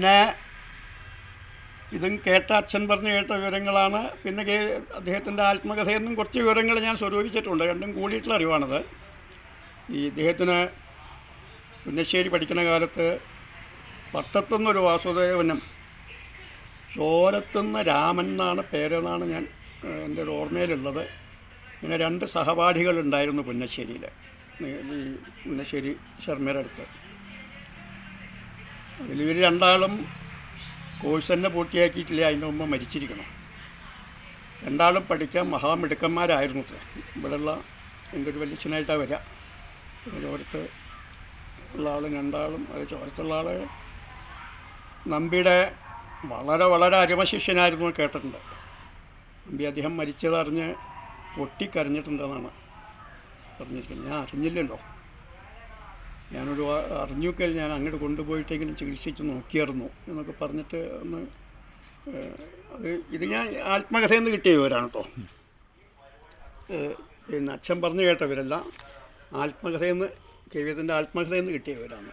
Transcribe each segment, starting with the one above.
പിന്നെ ഇതും കേട്ട അച്ഛൻ പറഞ്ഞു കേട്ട വിവരങ്ങളാണ്. പിന്നെ കേ അദ്ദേഹത്തിന്റെ ആത്മകഥയെന്നും കുറച്ച് വിവരങ്ങൾ ഞാൻ സ്വരൂപിച്ചിട്ടുണ്ട്. രണ്ടും കൂടിയിട്ടുള്ള അറിവാണത്. ഈ ഇദ്ദേഹത്തിന് പുന്നശ്ശേരി പഠിക്കുന്ന കാലത്ത് പട്ടത്തുനിന്നൊരു വാസുദേവനും ചോരത്തുനിന്ന് രാമൻ എന്നാണ് പേരെന്നാണ് ഞാൻ എന്റെ ഒരു ഓർമ്മയിലുള്ളത്. ഇങ്ങനെ രണ്ട് സഹപാഠികളുണ്ടായിരുന്നു പുന്നശ്ശേരിയിൽ ഈ പുന്നശ്ശേരി ശർമ്മയുടെ അടുത്ത്. അതിൽ ഇവർ രണ്ടാളും കോഴ്സ് തന്നെ പൂർത്തിയാക്കിയിട്ടില്ല. അതിന് മുമ്പ് മരിച്ചിരിക്കണം. രണ്ടാളും പഠിക്കാൻ മഹാമിടുക്കന്മാരായിരുന്നു അത്ര. ഇവിടെയുള്ള എന്റെ ഒരു വലിയച്ഛനായിട്ടാണ് വരിക ചോരത്ത് ഉള്ള ആൾ രണ്ടാളും അത് ചോരത്തുള്ള ആൾ നമ്പിയുടെ വളരെ വളരെ അരമശിഷ്യനായിരുന്നു കേട്ടിട്ടുണ്ട്. നമ്പി അദ്ദേഹം മരിച്ചതറിഞ്ഞ് പൊട്ടിക്കരഞ്ഞിട്ടുണ്ടെന്നാണ് പറഞ്ഞിരിക്കുന്നത്. ഞാൻ അറിഞ്ഞില്ലല്ലോ. ഞാനൊരു അറിഞ്ഞുക്കൽ ഞാൻ അങ്ങോട്ട് കൊണ്ടുപോയിട്ടെങ്കിലും ചികിത്സിച്ച് നോക്കിയായിരുന്നു എന്നൊക്കെ പറഞ്ഞിട്ട് ഒന്ന് അത് ഇത് ഞാൻ ആത്മകഥയിൽ നിന്ന് കിട്ടിയ വിവരമാണ് കേട്ടോ പിന്നെ അച്ഛൻ പറഞ്ഞു കേട്ടവരല്ല ആത്മകഥയിൽ നിന്ന് നിന്ന് കിട്ടിയ വിവരമാണ്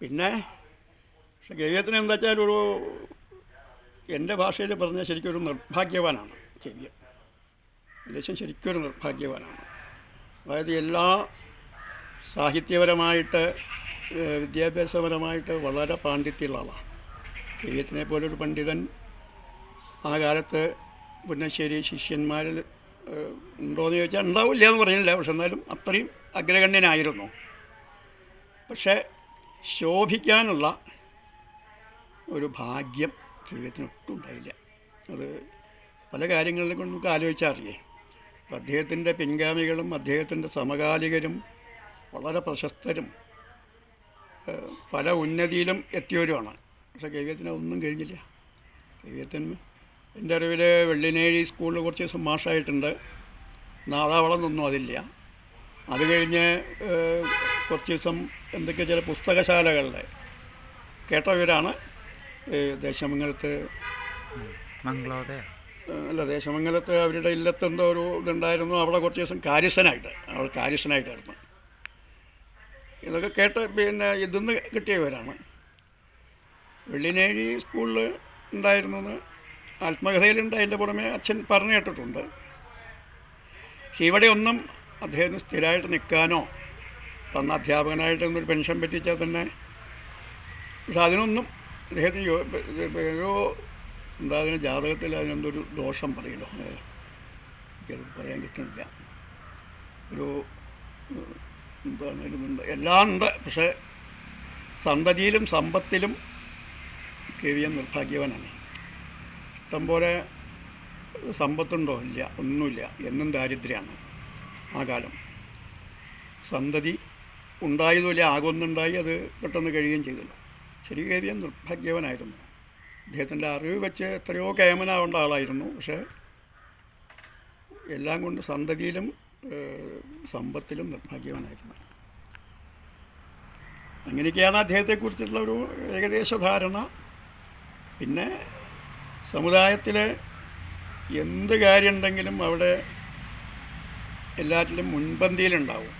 പിന്നെ പക്ഷെ കെവിയത്തിന് എന്താ വെച്ചാൽ ഒരു എന്റെ ഭാഷയിൽ പറഞ്ഞാൽ ശരിക്കും ഒരു നിർഭാഗ്യവാനാണ് കെവിയൻ. ഏകദേശം ശരിക്കും ഒരു നിർഭാഗ്യവാനാണ്. അതായത് എല്ലാ സാഹിത്യപരമായിട്ട് വിദ്യാഭ്യാസപരമായിട്ട് വളരെ പാണ്ഡിത്യമുള്ള ആളാണ്. ദൈവത്തിനെ പോലൊരു പണ്ഡിതൻ ആ കാലത്ത് പുന്നശ്ശേരി ശിഷ്യന്മാരിൽ ഉണ്ടോയെന്ന് ചോദിച്ചാൽ ഉണ്ടാവില്ല എന്ന് പറയുന്നില്ല പക്ഷെ എന്നാലും അത്രയും അഗ്രഗണ്യനായിരുന്നു. പക്ഷേ ശോഭിക്കാനുള്ള ഒരു ഭാഗ്യം ജീവിതത്തിന് ഒട്ടും ഉണ്ടായില്ല. അത് പല കാര്യങ്ങളിലും കൊണ്ട് നമുക്ക് അപ്പം അദ്ദേഹത്തിന്റെ പിൻഗാമികളും അദ്ദേഹത്തിന്റെ സമകാലികരും വളരെ പ്രശസ്തരും പല ഉന്നതിയിലും എത്തിയവരുമാണ്. പക്ഷേ കൈവ്യത്തിന് ഒന്നും കഴിഞ്ഞില്ല. കൈവ്യത്തിന് എന്റെ അറിവിൽ വെള്ളിനേഴി സ്കൂളിൽ കുറച്ച് ദിവസം നാളാവളം ഒന്നും അതില്ല. അത് കഴിഞ്ഞ് കുറച്ച് ദിവസം എന്തൊക്കെ ചില പുസ്തകശാലകളുടെ കേട്ടവരാണ്. ഏഹ്, ദേശമംഗലത്ത് മംഗളോദയ അല്ല ദേശമംഗലത്ത് അവരുടെ ഇല്ലത്തെന്തോ ഒരു ഇതുണ്ടായിരുന്നു. അവിടെ കുറച്ച് ദിവസം കാര്യസ്ഥനായിട്ട് അവിടെ കാര്യസ്ഥനായിട്ടായിരുന്നു. ഇതൊക്കെ കേട്ട് പിന്നെ ഇതിന്ന് കിട്ടിയവരാണ് വെള്ളിനേഴി സ്കൂളിൽ ഉണ്ടായിരുന്നെന്ന് ആത്മകഥയിലുണ്ട്. അതിന്റെ പുറമെ അച്ഛൻ പറഞ്ഞു കേട്ടിട്ടുണ്ട്. പക്ഷെ ഇവിടെ ഒന്നും അദ്ദേഹത്തിന് സ്ഥിരമായിട്ട് നിൽക്കാനോ തന്ന അധ്യാപകനായിട്ട് ഒരു പെൻഷൻ പറ്റിച്ചാൽ തന്നെ പക്ഷെ അതിനൊന്നും അദ്ദേഹത്തിന് ഓരോ എന്താ അതിന് ജാതകത്തിൽ അതിനെന്തൊരു ദോഷം പറയുമല്ലോ അത് എനിക്കത് പറയാൻ കിട്ടുന്നില്ല ഒരു എന്താണ് ഇതിനുണ്ട് എല്ലാം ഉണ്ട്. പക്ഷേ സന്തതിയിലും സമ്പത്തിലും കെ വി എം നിർഭാഗ്യവാനാണ്. ഇഷ്ടംപോലെ സമ്പത്തുണ്ടോ? ഇല്ല. ഒന്നുമില്ല. എന്നും ദാരിദ്ര്യമാണ് ആ കാലം. സന്തതി ഉണ്ടായതുമില്ല ആകൊന്നുണ്ടായി അത് പെട്ടെന്ന് കഴിയുകയും ചെയ്തല്ലോ. ശരി കെ വി എം നിർഭാഗ്യവനായിരുന്നു. അദ്ദേഹത്തിന്റെ അറിവ് വെച്ച് എത്രയോ കേമനാവേണ്ട ആളായിരുന്നു. പക്ഷേ എല്ലാം കൊണ്ട് സന്തതിയിലും സമ്പത്തിലും നിർഭാഗ്യവനായിരുന്നു. അങ്ങനെയൊക്കെയാണ് അദ്ദേഹത്തെക്കുറിച്ചുള്ള ഒരു ഏകദേശ ധാരണ. പിന്നെ സമുദായത്തിൽ എന്ത് കാര്യമുണ്ടെങ്കിലും അവിടെ എല്ലാറ്റിലും മുൻപന്തിയിലുണ്ടാവും.